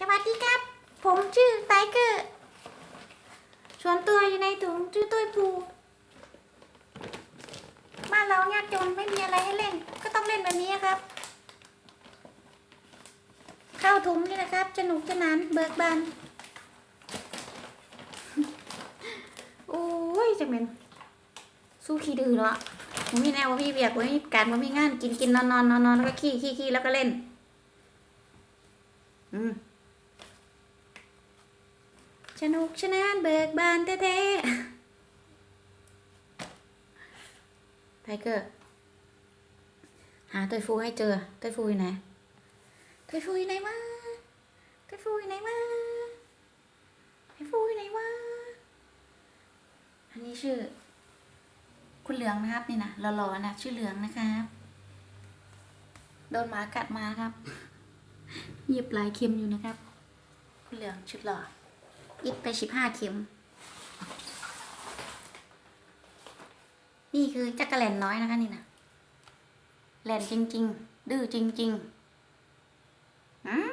สวัสดีครับ ผมชื่อไทเกอร์ส่วนตัวอยู่ในถุงชื่อตุ้ยภูบ้านเรายากจนไม่มีอะไรให้เล่น ก็ต้องเล่นแบบนี้ครับ เข้าถุงนี่นะครับสนุกสนานเบิกบานโอ้ยจังเป็นสู้ขี้ดื้อเนาะผมมีแนวว่ามีเบียกว่ามีการว่ามีงานกินกินนอนนอนนอนนอนแล้วก็ขี้ขี้ขี้แล้วก็เล่น อืม สนุกสนานเบิกบานแท้ๆไทเกอร์ หาเตยฟูให้เจอเตยฟูอยู่ไหนเตยฟูอยู่ไหนวะเตยฟูอยู่ไหนวะเตยฟูอยู่ไหนวะอันนี้ชื่อ คุณเหลืองนะครับนี่นะหล่อๆนะชื่อเหลืองนะครับโดนหมากัดมาครับ เหยียบลายเข็มอยู่นะครับ คุณเหลืองชุดหล่อ ยิบไปสิบห้าเข็ม นี่คือจักระแลนน้อยนะคะนี่นะแลนจริง ๆ ดื้อจริงๆอืม